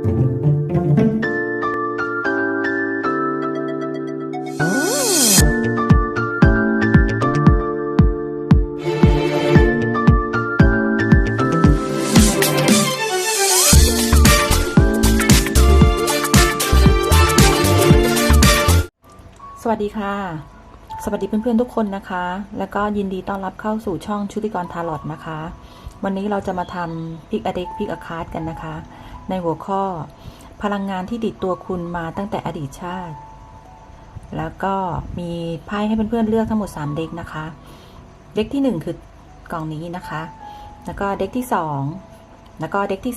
สวัสดีค่ะ สวัสดีเพื่อนๆทุกคนนะคะ แล้วก็ยินดีต้อนรับเข้าสู่ช่องชุติกรทาร์ลอตนะคะ วันนี้เราจะมาทำพิกอเด็กพิกอคาร์ดกันนะคะ ในหัวข้อ พลังงานที่ติดตัวคุณมาตั้งแต่อดีตชาติ แล้วก็มีไพ่ให้เพื่อนๆเลือกทั้งหมด 3 เด็กนะคะ เด็กที่ 1 คือกล่องนี้นะคะ แล้วก็เด็กที่ 2 แล้วก็เด็กที่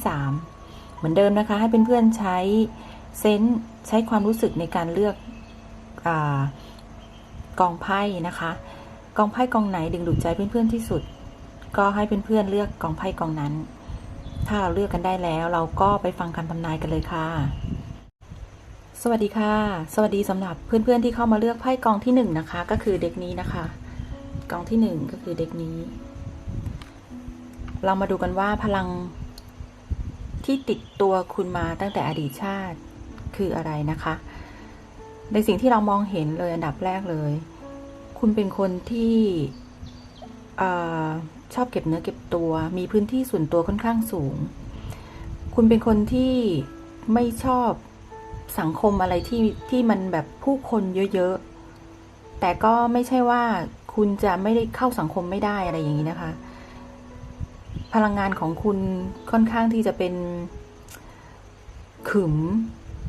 3 เหมือนเดิมนะคะ ให้เพื่อนๆใช้เซนส์ใช้ความรู้สึกในการเลือกอกองไพ่นะคะกองไพ่กองไหนดึงดูดใจเพื่อนๆที่สุด ก็ให้เพื่อนๆเลือกกองไพ่กองนั้น ถ้าเราเลือกกันได้แล้วเราก็ไปฟังคำทำนายกันเลยค่ะ สวัสดีค่ะ สวัสดีสำหรับเพื่อนๆที่เข้ามาเลือกไพ่กองที่หนึ่งนะคะ ก็คือเด็กนี้นะคะ กองที่หนึ่งก็คือเด็กนี้ เรามาดูกันว่าพลังที่ติดตัวคุณมาตั้งแต่อดีตชาติคืออะไรนะคะ ในสิ่งที่เรามองเห็นเลยอันดับแรกเลย คุณเป็นคนที่ ชอบเก็บเนื้อเก็บตัว มีพื้นที่ส่วนตัวค่อนข้างสูง คุณเป็นคนที่ไม่ชอบสังคมอะไรที่ที่มันแบบผู้คนเยอะๆ แต่ก็ไม่ใช่ว่าคุณจะไม่ได้เข้าสังคมไม่ได้อะไรอย่างนี้นะคะ พลังงานของคุณค่อนข้างที่จะเป็นขึม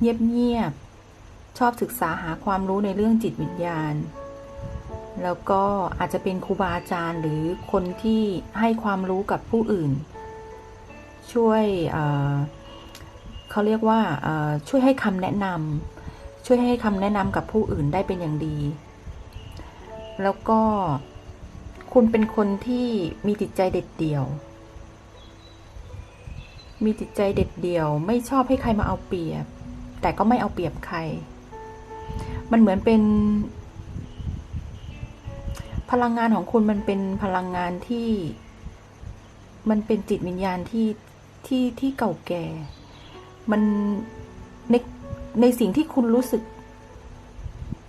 เงียบๆชอบศึกษาหาความรู้ในเรื่องจิตวิญญาณ แล้วก็อาจจะเป็นครูบาอาจารย์หรือคนที่ให้ความรู้กับผู้อื่น ช่วยเเขาเรียกว่าช่วยให้คำแนะนำช่วยให้คำแนะนำกับผู้อื่นได้เป็นอย่างดี แล้วก็คุณเป็นคนที่มีจิตใจเด็ดเดี่ยว มีจิตใจเด็ดเดี่ยว ไม่ชอบให้ใครมาเอาเปรียบ แต่ก็ไม่เอาเปรียบใคร มันเหมือนเป็น พลังงานของคุณมันเป็นพลังงานที่ มันเป็นจิตวิญญาณที่ที่ที่เก่าแก่ มันในในสิ่งที่คุณรู้สึก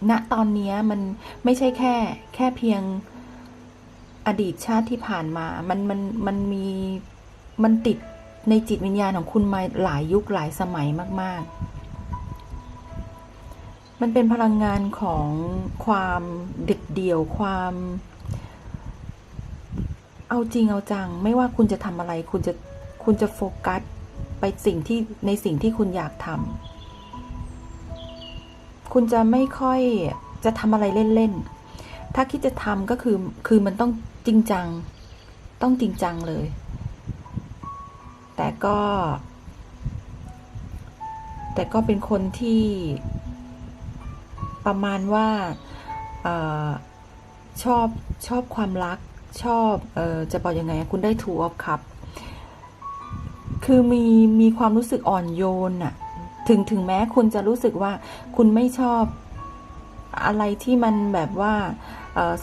ณตอนนี้มันไม่ใช่แค่ แค่เพียงอดีตชาติที่ผ่านมา มันมันมันมีมันติดในจิตวิญญาณของคุณมาหลายยุคหลายสมัยมาก ๆ มันเป็นพลังงานของความเด็ดเดี่ยวความ เอาจริงเอาจัง ไม่ว่าคุณจะทำอะไร คุณจะคุณจะโฟกัสไปสิ่งที่ในสิ่งที่คุณอยากทำคุณจะไม่ค่อยจะทำอะไรเล่นๆถ้าคิดจะทำก็คือคือมันต้องจริงจัง ต้องจริงจังเลย แต่ก็ แต่ก็เป็นคนที่ ประมาณว่าออชอบชอบความรักชอบเออจะบอกยังไงคุณได้ถูออฟคัพคือมีมีความรู้สึกอ่อนโยนอะถึงถึงแม้คุณจะรู้สึกว่าคุณไม่ชอบอะไรที่มันแบบว่า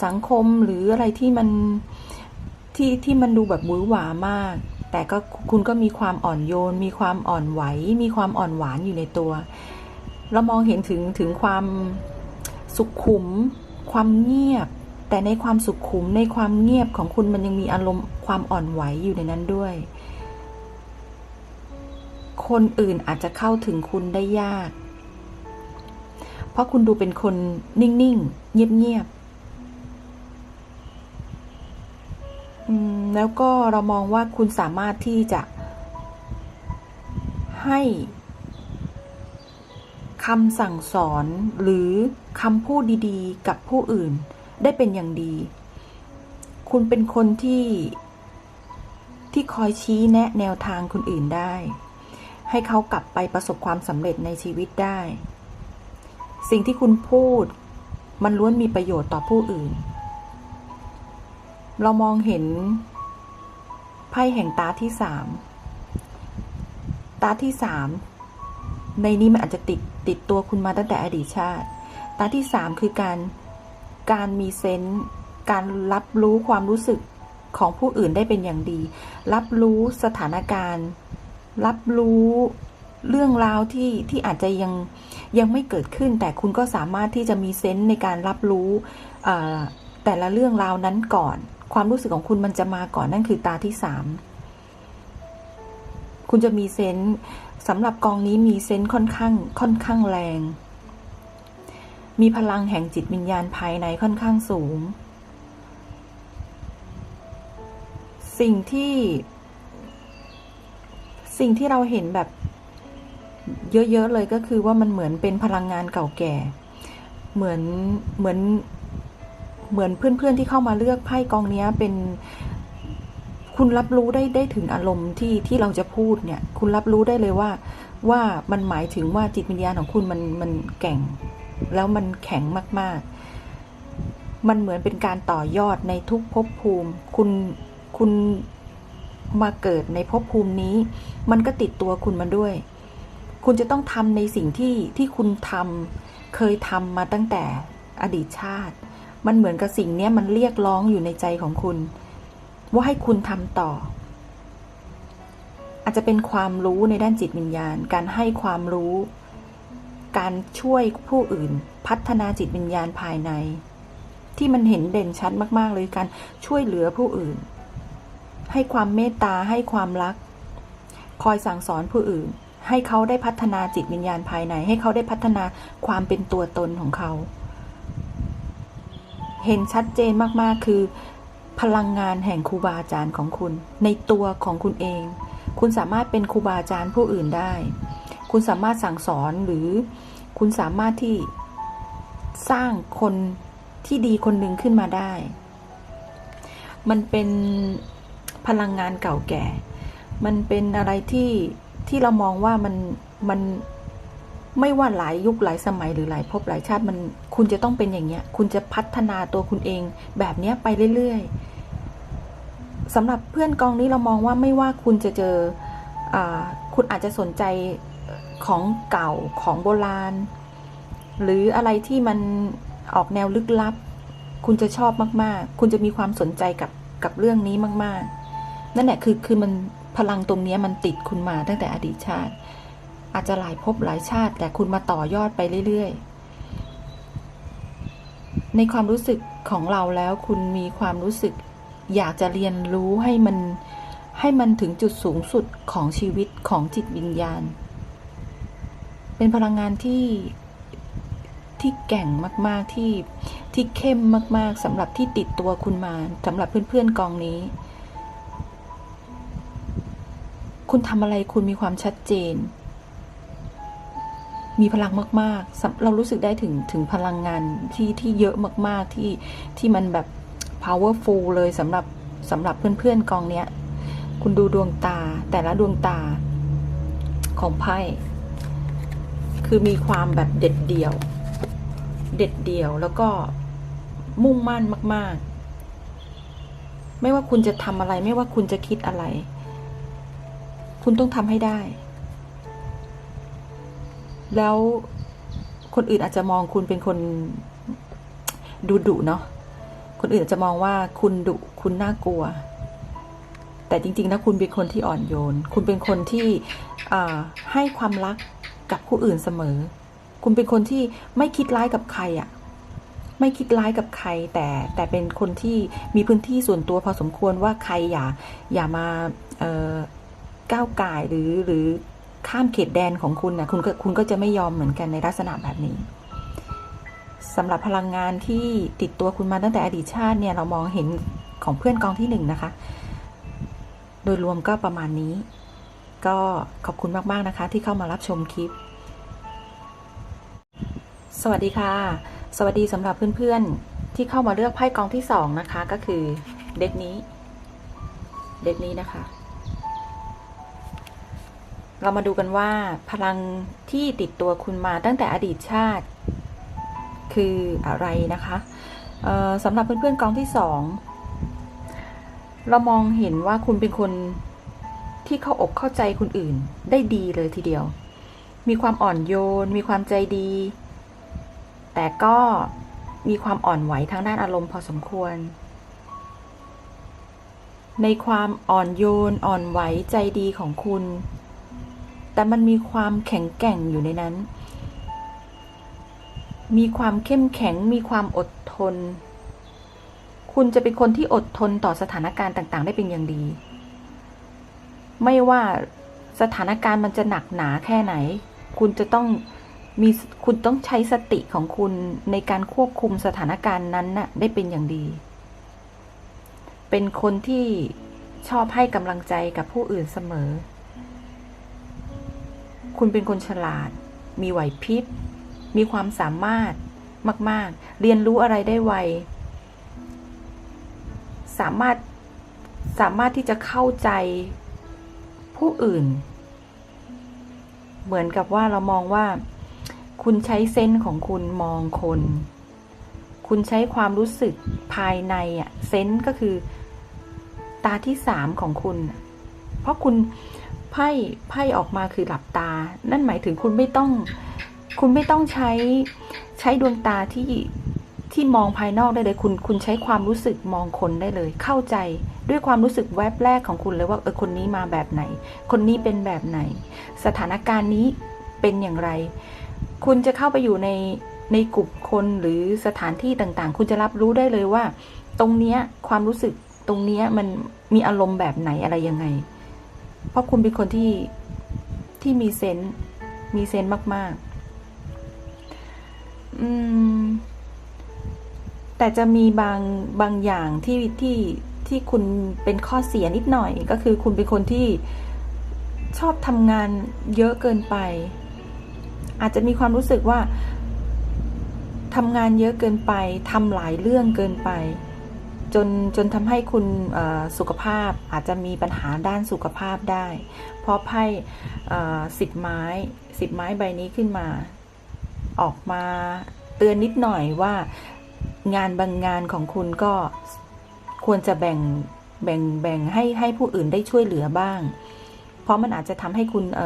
สังคมหรืออะไรที่มันที่ที่มันดูแบบหวือหวามาก แต่ก็คุณก็มีความอ่อนโยน มีความอ่อนไหว มีความอ่อนหวานอยู่ในตัว เรามองเห็นถึงถึงความ สุขุม ความเงียบ แต่ในความสุขุมในความเงียบของคุณมันยังมีอารมณ์ความอ่อนไหวอยู่ในนั้นด้วย คนอื่นอาจจะเข้าถึงคุณได้ยาก เพราะคุณดูเป็นคนนิ่งๆ เงียบๆแล้วก็เรามองว่าคุณสามารถที่จะให้ คำสั่งสอนหรือคำพูดดีๆ กับผู้อื่นได้เป็นอย่างดี คุณเป็นคนที่ที่คอยชี้แนะแนวทางคนอื่นได้ ให้เขากลับไปประสบความสำเร็จในชีวิตได้ สิ่งที่คุณพูดมันล้วนมีประโยชน์ต่อผู้อื่น เรามองเห็นไพ่แห่งตาที่สามตาที่สามในนี้มันอาจจะติด ติดตัวคุณมาตั้งแต่อดีตชาติ ตาที่สามคือการการมีเซนส์การรับรู้ความรู้สึกของผู้อื่นได้เป็นอย่างดี รับรู้สถานการณ์ รับรู้เรื่องราวที่ที่อาจจะยังยังไม่เกิดขึ้น แต่คุณก็สามารถที่จะมีเซนส์ในการรับรู้แต่ละเรื่องราวนั้นก่อน ความรู้สึกของคุณมันจะมาก่อนนั่นคือตาที่สามคุณจะมีเซนส์ สำหรับกองนี้มีเซนส์ค่อนข้างค่อนข้างแรง มีพลังแห่งจิตวิญญาณภายในค่อนข้างสูง สิ่งที่ สิ่งที่เราเห็นแบบ เยอะ ๆ เลยก็คือว่ามันเหมือนเป็นพลังงานเก่าแก่ เหมือนเหมือนเหมือนเพื่อนๆที่เข้ามาเลือกไพ่กองนี้เป็น คุณรับรู้ได้ได้ถึงอารมณ์ที่ที่เราจะพูดเนี่ย คุณรับรู้ได้เลยว่าว่ามันหมายถึงว่าจิตวิญญาณของคุณมันมันแก่ง แล้วมันแข็งมาก ๆ มันเหมือนเป็นการต่อยอดในทุกภพภูมิ คุณคุณมาเกิดในภพภูมินี้ มันก็ติดตัวคุณมาด้วย คุณจะต้องทำในสิ่งที่ที่คุณทำเคยทำมาตั้งแต่อดีตชาติ มันเหมือนกับสิ่งเนี้ยมันเรียกร้องอยู่ในใจของคุณ ว่าให้คุณทำต่อ อาจจะเป็นความรู้ในด้านจิตวิญญาณ การให้ความรู้ การช่วยผู้อื่น พัฒนาจิตวิญญาณภายใน ที่มันเห็นเด่นชัดมาก ๆ เลยการช่วยเหลือผู้อื่น ให้ความเมตตาให้ความรัก คอยสั่งสอนผู้อื่น ให้เขาได้พัฒนาจิตวิญญาณภายใน ให้เขาได้พัฒนาความเป็นตัวตนของเขาเห็นชัดเจนมาก ๆ คือ พลังงานแห่งครูบาอาจารย์ของคุณ ในตัวของคุณเอง คุณสามารถเป็นครูบาอาจารย์ผู้อื่นได้ คุณสามารถสั่งสอนหรือคุณสามารถที่สร้างคนที่ดีคนหนึ่งขึ้นมาได้ มันเป็นพลังงานเก่าแก่ มันเป็นอะไรที่ที่เรามองว่ามันมัน ไม่ว่าหลายยุคหลายสมัยหรือหลายภพหลายชาติมันคุณจะต้องเป็นอย่างเงี้ย คุณจะพัฒนาตัวคุณเองแบบเนี้ยไปเรื่อยๆสำหรับเพื่อนกองนี้เรามองว่าไม่ว่าคุณจะเจออคุณอาจจะสนใจของเก่าของโบราณ หรืออะไรที่มันออกแนวลึกลับ คุณจะชอบมากๆ คุณจะมีความสนใจกับกับเรื่องนี้มาก ๆ นั่นแหละคือคือมันพลังตรงนี้มันติดคุณมาตั้งแต่อดีตชาติ อาจจะหลายภพหลายชาติ แต่คุณมาต่อยอดไปเรื่อยๆ ในความรู้สึกของเราแล้วคุณมีความรู้สึก อยากจะเรียนรู้ให้มันให้มันถึงจุดสูงสุดของชีวิตของจิตวิญญาณ เป็นพลังงานที่ที่แก่งมากๆที่ที่เข้มมาก ๆสำหรับที่ติดตัวคุณมาสำหรับเพื่อนๆกองนี้ คุณทำอะไรคุณมีความชัดเจน มีพลังมากๆ เรารู้สึกได้ถึงถึงพลังงานที่ที่เยอะมากๆที่ที่มันแบบ powerful เลยสำหรับสำหรับเพื่อนๆกองเนี้ย คุณดูดวงตาแต่ละดวงตาของไพ่คือมีความแบบเด็ดเดี่ยว เด็ดเดี่ยวแล้วก็มุ่งมั่นมาก ๆ ไม่ว่าคุณจะทำอะไร ไม่ว่าคุณจะคิดอะไร คุณต้องทำให้ได้ แล้วคนอื่นอาจจะมองคุณเป็นคนดุดุเนาะคนอื่นอาจจะมองว่าคุณดุคุณน่ากลัว แต่จริงๆแล้วคุณเป็นคนที่อ่อนโยน คุณเป็นคนที่ให้ความรักกับผู้อื่นเสมอ คุณเป็นคนที่ไม่คิดร้ายกับใครอะ่ะไม่คิดร้ายกับใคร แต่แต่เป็นคนที่มีพื้นที่ส่วนตัวพอสมควรว่าใครอย่าอย่ามาก้าวไก่หรือหรือ ข้ามเขตแดนของคุณนะคุณก็คุณก็จะไม่ยอมเหมือนกันในลักษณะแบบนี้สำหรับพลังงานที่ติดตัวคุณมาตั้งแต่อดีตชาติเนี่ยเรามองเห็นของเพื่อนกองที่หนึ่งนะคะ โดยรวมก็ประมาณนี้ ก็ขอบคุณมาก ๆ นะคะ ที่เข้ามารับชมคลิป สวัสดีค่ะ สวัสดีสำหรับเพื่อน ๆ ที่เข้ามาเลือกไพ่กองที่สองนะคะ ก็คือเด็กนี้ เด็กนี้นะคะ เรามาดูกันว่าพลังที่ติดตัวคุณมาตั้งแต่อดีตชาติ คืออะไรนะคะสำหรับเพื่อนๆกองที่สองเรามองเห็นว่าคุณเป็นคนที่เข้าอกเข้าใจคนอื่นได้ดีเลยทีเดียว มีความอ่อนโยน มีความใจดี แต่ก็มีความอ่อนไหวทางด้านอารมณ์พอสมควร ในความอ่อนโยนอ่อนไหวใจดีของคุณ แต่มันมีความแข็งแกร่งอยู่ในนั้น มีความเข้มแข็ง มีความอดทน คุณจะเป็นคนที่อดทนต่อสถานการณ์ต่าง ๆ ได้เป็นอย่างดี ไม่ว่าสถานการณ์มันจะหนักหนาแค่ไหน คุณจะต้องมีคุณต้องใช้สติของคุณในการควบคุมสถานการณ์นั้นน่ะได้เป็นอย่างดี เป็นคนที่ชอบให้กำลังใจกับผู้อื่นเสมอ คุณเป็นคนฉลาด มีไหวพริบ มีความสามารถมาก ๆ เรียนรู้อะไรได้ไว สามารถ สามารถที่จะเข้าใจผู้อื่น เหมือนกับว่าเรามองว่า คุณใช้เส้นของคุณมองคน คุณใช้ความรู้สึกภายในอะเซนส์ก็คือตาที่สามของคุณ เพราะคุณ ไพ่ไพ่ออกมาคือหลับตา นั่นหมายถึงคุณไม่ต้อง คุณไม่ต้องใช้ใช้ดวงตาที่ที่มองภายนอกได้เลย คุณคุณใช้ความรู้สึกมองคนได้เลย เข้าใจด้วยความรู้สึกแวบแรกของคุณเลยว่าเออคนนี้มาแบบไหน คนนี้เป็นแบบไหน สถานการณ์นี้เป็นอย่างไร คุณจะเข้าไปอยู่ในในกลุ่มคนหรือสถานที่ต่างๆ คุณจะรับรู้ได้เลยว่า ตรงเนี้ยความรู้สึกตรงเนี้ยมันมีอารมณ์แบบไหนอะไรยังไง เพราะคุณเป็นคนที่ที่มีเซนส์มีเซนส์มาก ๆ อืม แต่จะมีบางบางอย่างที่ที่ที่คุณเป็นข้อเสียนิดหน่อย ก็คือคุณเป็นคนที่ชอบทำงานเยอะเกินไป อาจจะมีความรู้สึกว่าทำงานเยอะเกินไปทำหลายเรื่องเกินไป จนจนทำให้คุณสุขภาพอาจจะมีปัญหาด้านสุขภาพได้ เพราะไพ่สิบไม้สิบไม้ใบนี้ขึ้นมา ออกมาเตือนนิดหน่อยว่างานบางงานของคุณก็ควรจะแบ่งแบ่งแบ่งให้ให้ผู้อื่นได้ช่วยเหลือบ้าง เพราะมันอาจจะทำให้คุณเ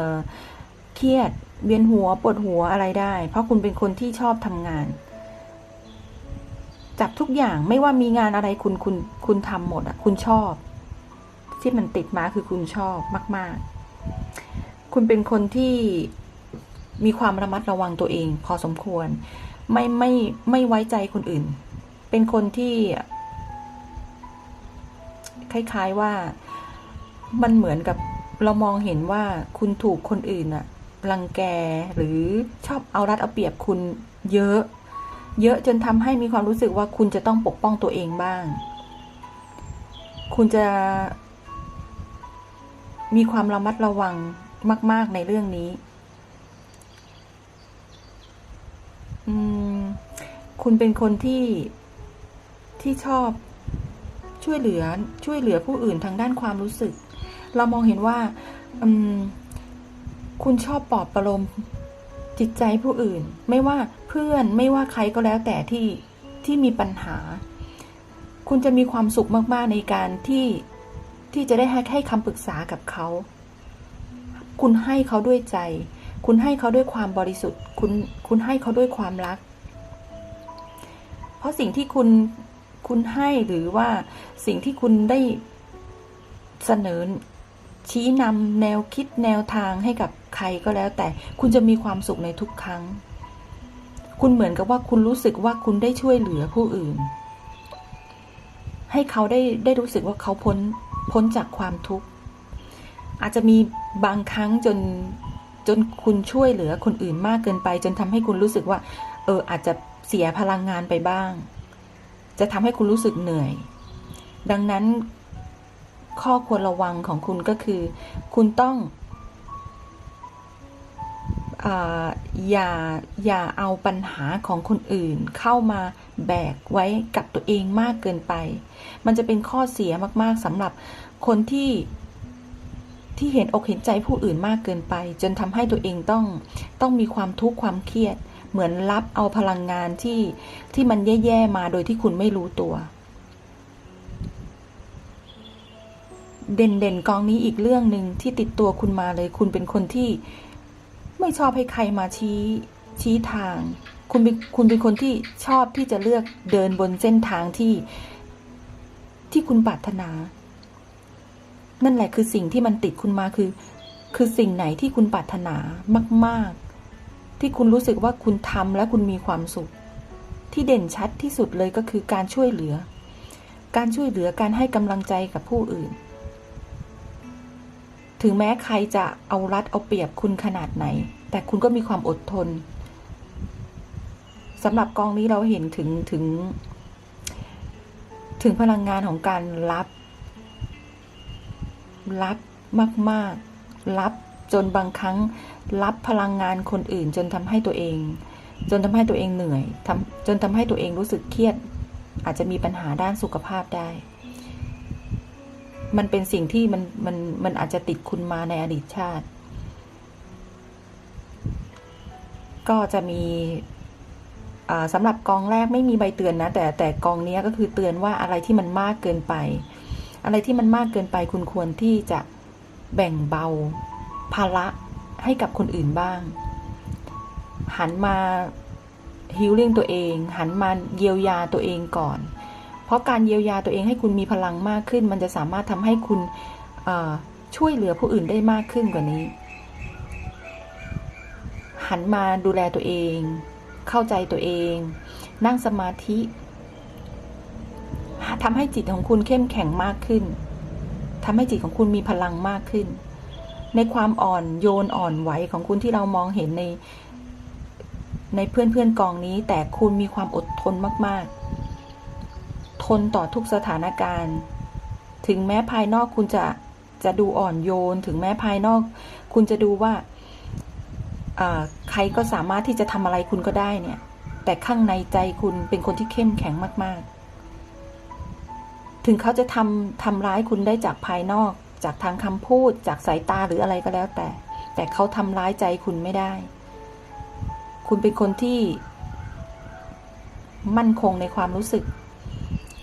เครียดเวียนหัวปวดหัวอะไรได้ เพราะคุณเป็นคนที่ชอบทำงาน จับทุกอย่างไม่ว่ามีงานอะไรคุณคุณคุณทำหมดอะ คุณชอบ ที่มันติดมาคือคุณชอบมาก ๆ คุณเป็นคนที่มีความระมัดระวังตัวเอง พอสมควร ไม่ไม่ไม่ไว้ใจคนอื่น เป็นคนที่ คล้าย ๆว่ามันเหมือนกับเรามองเห็นว่าคุณถูกคนอื่นอะรังแกหรือชอบเอารัดเอาเปรียบคุณเยอะ เยอะจนทำให้มีความรู้สึกว่าคุณจะต้องปกป้องตัวเองบ้าง คุณจะมีความระมัดระวังมาก ๆ ในเรื่องนี้ คุณเป็นคนที่ที่ชอบช่วยเหลือช่วยเหลือผู้อื่นทางด้านความรู้สึก เรามองเห็นว่า คุณชอบปลอบประโลม จิตใจผู้อื่น ไม่ว่าเพื่อนไม่ว่าใครก็แล้วแต่ที่ที่มีปัญหา คุณจะมีความสุขมากๆในการที่ที่จะได้ให้ให้คำปรึกษากับเขา คุณให้เขาด้วยใจ คุณให้เขาด้วยความบริสุทธิ์ คุณคุณให้เขาด้วยความรัก เพราะสิ่งที่คุณคุณให้หรือว่าสิ่งที่คุณได้เสนอ ชี้นำแนวคิดแนวทางให้กับใครก็แล้ว แต่คุณจะมีความสุขในทุกครั้ง คุณเหมือนกับว่าคุณรู้สึกว่าคุณได้ช่วยเหลือผู้อื่น ให้เขาได้ได้รู้สึกว่าเขาพ้นพ้นจากความทุกข์ อาจจะมีบางครั้งจนจนคุณช่วยเหลือคนอื่นมากเกินไป จนทำให้คุณรู้สึกว่า เอออาจจะเสียพลังงานไปบ้าง จะทำให้คุณรู้สึกเหนื่อย ดังนั้น ข้อควรระวังของคุณก็คือ คุณต้องอย่าอย่าเอาปัญหาของคนอื่นเข้ามาแบกไว้กับตัวเองมากเกินไป มันจะเป็นข้อเสียมาก ๆสำหรับคนที่ที่เห็นอกเห็นใจผู้อื่นมากเกินไป จนทำให้ตัวเองต้องต้องมีความทุกข์ความเครียด เหมือนรับเอาพลังงานที่ที่มันแย่ๆมาโดยที่คุณไม่รู้ตัว เด่นๆกองนี้อีกเรื่องหนึ่งที่ติดตัวคุณมาเลย คุณเป็นคนที่ไม่ชอบให้ใครมาชี้ชี้ทาง คุณเป็นคุณเป็นคนที่ชอบที่จะเลือกเดินบนเส้นทางที่ที่คุณปรารถนา นั่นแหละคือสิ่งที่มันติดคุณมาคือ คือสิ่งไหนที่คุณปรารถนามาก ๆ ที่คุณรู้สึกว่าคุณทำและคุณมีความสุข ที่เด่นชัดที่สุดเลยก็คือการช่วยเหลือ การช่วยเหลือการให้กำลังใจกับผู้อื่น ถึงแม้ใครจะเอารัดเอาเปรียบคุณขนาดไหน แต่คุณก็มีความอดทนสำหรับกองนี้เราเห็นถึงถึง ถึงพลังงานของการรับ รับมาก ๆ รับจนบางครั้ง รับพลังงานคนอื่น จนทำให้ตัวเอง จนทำให้ตัวเองเหนื่อยทำจนทำให้ตัวเองรู้สึกเครียด อาจจะมีปัญหาด้านสุขภาพได้ มันเป็นสิ่งที่มันมันมันอาจจะติดคุณมาในอดีตชาติ ก็จะมีสำหรับกองแรกไม่มีใบเตือนนะ แต่แต่กองนี้ก็คือเตือนว่าอะไรที่มันมากเกินไป อะไรที่มันมากเกินไปคุณควรที่จะแบ่งเบาภาระให้กับคนอื่นบ้าง หันมาฮิลลิ่งตัวเอง หันมาเยียวยาตัวเองก่อน เพราะการเยียวยาตัวเองให้คุณมีพลังมากขึ้น มันจะสามารถทำให้คุณช่วยเหลือผู้อื่นได้มากขึ้นกว่านี้ หันมาดูแลตัวเอง เข้าใจตัวเอง นั่งสมาธิทำให้จิตของคุณเข้มแข็งมากขึ้นทำให้จิตของคุณมีพลังมากขึ้น ในความอ่อนโยนอ่อนไหวของคุณที่เรามองเห็นใน ในเพื่อนเพื่อนกองนี้ แต่คุณมีความอดทนมาก ๆ ทนต่อทุกสถานการณ์ ถึงแม้ภายนอกคุณจะจะดูอ่อนโยน ถึงแม้ภายนอก คุณจะดูว่าใครก็สามารถที่จะทำอะไรคุณก็ได้เนี่ย แต่ข้างในใจคุณเป็นคนที่เข้มแข็งมาก ๆ ถึงเขาจะทำทำร้ายคุณได้จากภายนอก จากทางคำพูด จากสายตาหรืออะไรก็แล้วแต่ แต่เขาทำร้ายใจคุณไม่ได้ คุณเป็นคนที่ มั่นคงในความรู้สึก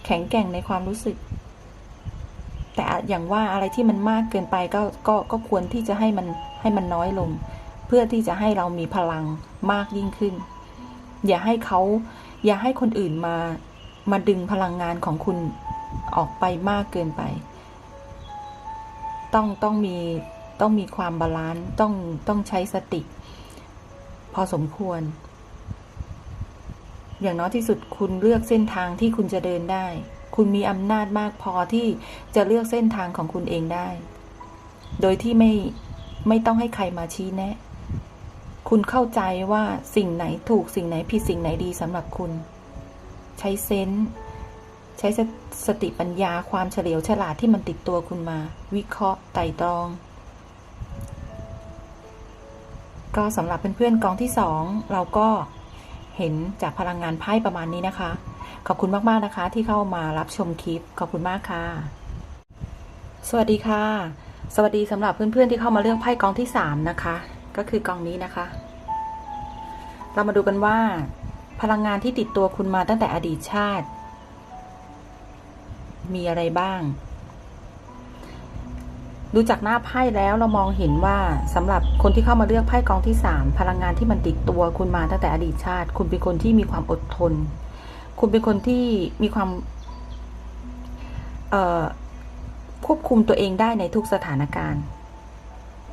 แข็งแกร่งในความรู้สึก แต่อย่างว่าอะไรที่มันมากเกินไปก็ก็ก็ควรที่จะให้มันให้มันน้อยลง เพื่อที่จะให้เรามีพลังมากยิ่งขึ้น อย่าให้เขาอย่าให้คนอื่นมามาดึงพลังงานของคุณออกไปมากเกินไป ต้องต้องมีต้องมีความบาลานซ์ต้องต้องใช้สติ พอสมควร อย่างน้อยที่สุดคุณเลือกเส้นทางที่คุณจะเดินได้ คุณมีอำนาจมากพอที่จะเลือกเส้นทางของคุณเองได้ โดยที่ไม่ไม่ต้องให้ใครมาชี้แนะ คุณเข้าใจว่าสิ่งไหนถูกสิ่งไหนผิดสิ่งไหนดีสำหรับคุณ ใช้เซนส์ใช้สติปัญญาความเฉลียวฉลาดที่มันติดตัวคุณมา วิเคราะห์ไต่ตรอง ก็สำหรับเพื่อนๆกองที่สองเราก็ เห็นจากพลังงานไพ่ประมาณนี้นะคะ ขอบคุณมากๆนะคะ ที่เข้ามารับชมคลิป ขอบคุณมากค่ะ สวัสดีค่ะ สวัสดีสำหรับเพื่อนๆที่เข้ามาเลือกไพ่กองที่สามนะคะ ก็คือกองนี้นะคะ เรามาดูกันว่า พลังงานที่ติดตัวคุณมาตั้งแต่อดีตชาติ มีอะไรบ้าง ดูจากหน้าไพ่แล้วเรามองเห็นว่าสำหรับคนที่เข้ามาเลือกไพ่กองที่สามพลังงานที่มันติดตัวคุณมาตั้งแต่อดีตชาติ คุณเป็นคนที่มีความอดทน คุณเป็นคนที่มีความควบคุมตัวเองได้ในทุกสถานการณ์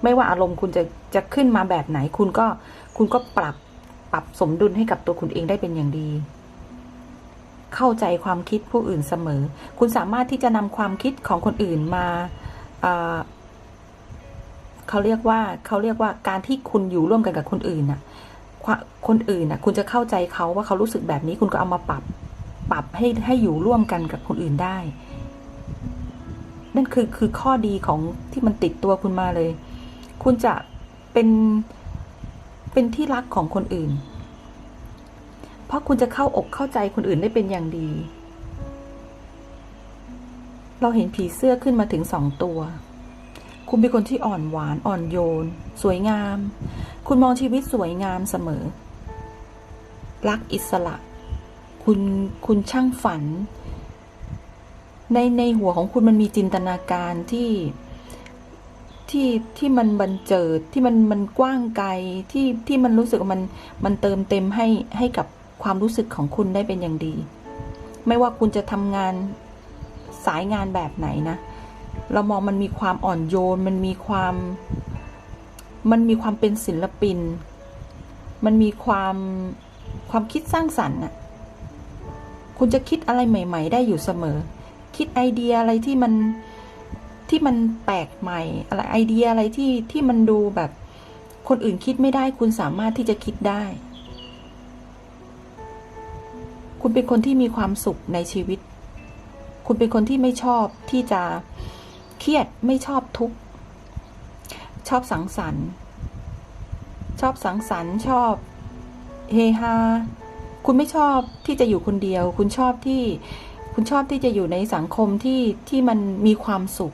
ไม่ว่าอารมณ์คุณจะจะขึ้นมาแบบไหน คุณก็คุณก็ปรับปรับสมดุลให้กับตัวคุณเองได้เป็นอย่างดี เข้าใจความคิดผู้อื่นเสมอ คุณสามารถที่จะนำความคิดของคนอื่นมา เขาเรียกว่าเขาเรียกว่าการที่คุณอยู่ร่วมกันกับคนอื่นน่ะ คนอื่นน่ะ คุณจะเข้าใจเขาว่าเขารู้สึกแบบนี้คุณก็เอามาปรับ ปรับให้ให้อยู่ร่วมกันกับคนอื่นได้ นั่นคือคือข้อดีของที่มันติดตัวคุณมาเลย คุณจะเป็นเป็นที่รักของคนอื่น เพราะคุณจะเข้าอกเข้าใจคนอื่นได้เป็นอย่างดี เราเห็นผีเสื้อขึ้นมาถึงสองตัว คุณเป็นคนที่อ่อนหวานอ่อนโยน สวยงาม คุณมองชีวิตสวยงามเสมอ รักอิสระ คุณคุณช่างฝัน ในในหัวของคุณมันมีจินตนาการที่ที่ที่มันบันเจิดที่มันมันกว้างไกลที่ที่มันรู้สึกมันมันเติมเต็มให้ให้กับความรู้สึกของคุณได้เป็นอย่างดี ไม่ว่าคุณจะทำงาน สายงานแบบไหนนะ เรามองมันมีความอ่อนโยน มันมีความ มันมีความเป็นศิลปิน มันมีความความคิดสร้างสรรค์น่ะ คุณจะคิดอะไรใหม่ ๆ ได้อยู่เสมอ คิดไอเดียอะไรที่มันที่มันแปลกใหม่ อะไรไอเดียอะไรที่ที่มันดูแบบ คนอื่นคิดไม่ได้คุณสามารถที่จะคิดได้ คุณเป็นคนที่มีความสุขในชีวิต คุณเป็นคนที่ไม่ชอบที่จะเครียดไม่ชอบทุกข์ชอบสังสรรค์ ชอบสังสรรค์ชอบเฮฮาคุณไม่ชอบที่จะอยู่คนเดียว คุณชอบที่คุณชอบที่จะอยู่ในสังคมที่ที่มันมีความสุข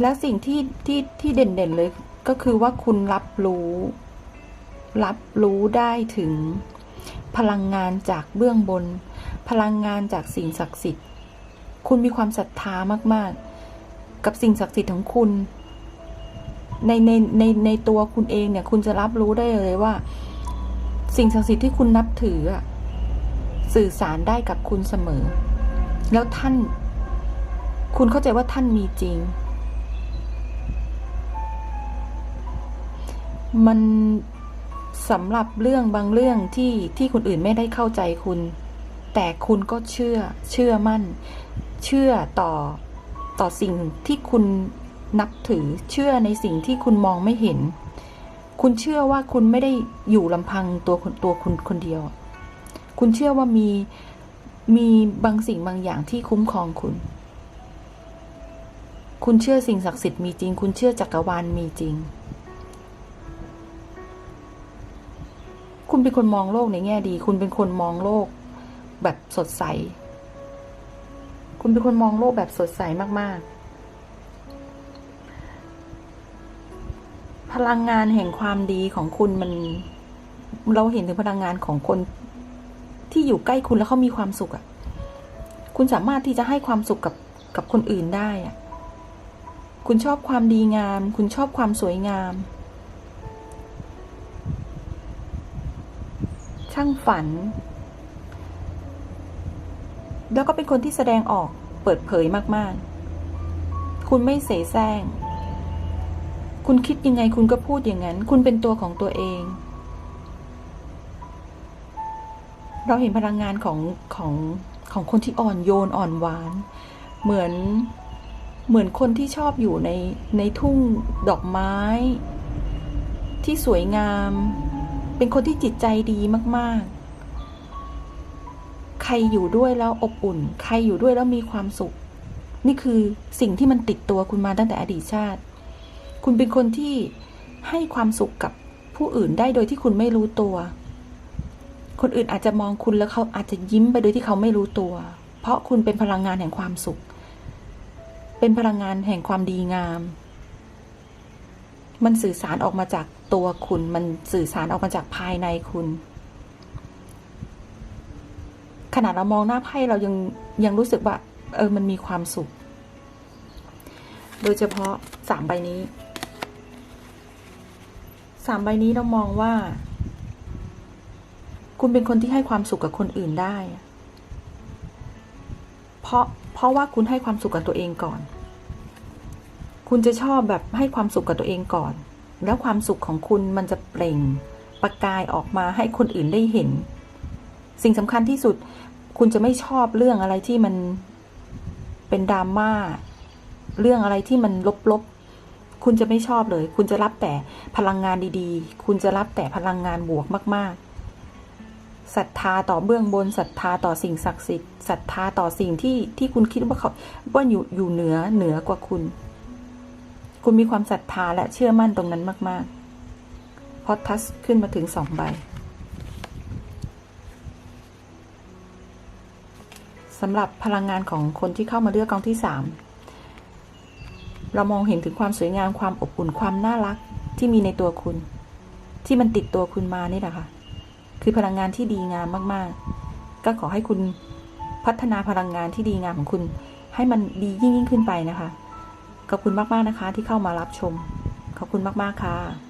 แล้วสิ่งที่ที่ที่เด่นๆเลยก็คือว่าคุณรับรู้ รับรู้ได้ถึง พลังงานจากเบื้องบน พลังงานจากสิ่งศักดิ์สิทธิ์ คุณมีความศรัทธามาก ๆ กับสิ่งศักดิ์สิทธิ์ของคุณ ในในในในตัวคุณเองเนี่ย คุณจะรับรู้ได้เลยว่า สิ่งศักดิ์สิทธิ์ที่คุณนับถือสื่อสารได้กับคุณเสมอ แล้วท่าน คุณเข้าใจว่าท่านมีจริง มัน สำหรับเรื่องบางเรื่องที่ที่คนอื่นไม่ได้เข้าใจคุณ แต่คุณก็เชื่อ เชื่อมั่น เชื่อต่อต่อสิ่งที่คุณนับถือเชื่อในสิ่งที่คุณมองไม่เห็น คุณเชื่อว่าคุณไม่ได้อยู่ลำพังตัวตัวคุณคนเดียว คุณเชื่อว่ามีมีบางสิ่งบางอย่างที่คุ้มครองคุณ คุณเชื่อสิ่งศักดิ์สิทธิ์มีจริง คุณเชื่อจักรวาลมีจริง คุณเป็นคนมองโลกในแง่ดี คุณเป็นคนมองโลกแบบสดใส คุณเป็นคนมองโลกแบบสดใสมาก ๆ พลังงานแห่งความดีของคุณมัน เราเห็นถึงพลังงานของคนที่อยู่ใกล้คุณแล้วเขามีความสุขอะคุณสามารถที่จะให้ความสุขกับกับคนอื่นได้อะ คุณชอบความดีงาม คุณชอบความสวยงาม ช่างฝัน แล้วก็เป็นคนที่แสดงออกเปิดเผยมากๆ คุณไม่เสแสร้ง คุณคิดยังไงคุณก็พูดอย่างนั้น คุณเป็นตัวของตัวเอง เราเห็นพลังงานของของของคนที่อ่อนโยนอ่อนหวาน เหมือนเหมือนคนที่ชอบอยู่ในในทุ่งดอกไม้ ที่สวยงาม เป็นคนที่จิตใจดีมากๆ ใครอยู่ด้วยแล้วอบอุ่น ใครอยู่ด้วยแล้วมีความสุข นี่คือสิ่งที่มันติดตัวคุณมาตั้งแต่อดีตชาติ คุณเป็นคนที่ให้ความสุขกับผู้อื่นได้โดยที่คุณไม่รู้ตัว คนอื่นอาจจะมองคุณแล้วเขาอาจจะยิ้มไปโดยที่เขาไม่รู้ตัว เพราะคุณเป็นพลังงานแห่งความสุข เป็นพลังงานแห่งความดีงาม มันสื่อสารออกมาจากตัวคุณ มันสื่อสารออกมาจากภายในคุณ ขนาดเรามองหน้าไพ่เรายังยังรู้สึกว่า เออ มันมีความสุข โดยเฉพาะสามใบนี้สามใบนี้เรามองว่า คุณเป็นคนที่ให้ความสุขกับคนอื่นได้ เพราะเพราะว่าคุณให้ความสุขกับตัวเองก่อน คุณจะชอบแบบให้ความสุขกับตัวเองก่อน แล้วความสุขของคุณมันจะเปล่ง ประกายออกมาให้คนอื่นได้เห็น สิ่งสำคัญที่สุด คุณจะไม่ชอบเรื่องอะไรที่มันเป็นดราม่าเรื่องอะไรที่มันลบๆ คุณจะไม่ชอบเลย คุณจะรับแต่พลังงานดีๆ คุณจะรับแต่พลังงานบวกมาก ๆ ศรัทธาต่อเบื้องบน ศรัทธาต่อสิ่งศักดิ์สิทธิ์ ศรัทธาต่อสิ่งที่ที่คุณคิดว่าเขาว่าอยู่อยู่เหนือเหนือกว่าคุณ คุณมีความศรัทธาและเชื่อมั่นตรงนั้นมากๆ พอทัสขึ้นมาถึงสองใบสำหรับพลังงานของคนที่เข้ามาเลือกกองที่สามเรามองเห็นถึงความสวยงามความอบอุ่นความน่ารักที่มีในตัวคุณ ที่มันติดตัวคุณมานี่แหละค่ะ คือพลังงานที่ดีงามมากๆ ก็ขอให้คุณพัฒนาพลังงานที่ดีงามของคุณ ให้มันดียิ่งยิ่งขึ้นไปนะคะ ขอบคุณมาก ๆ นะคะที่เข้ามารับชม ขอบคุณมาก ๆ ค่ะ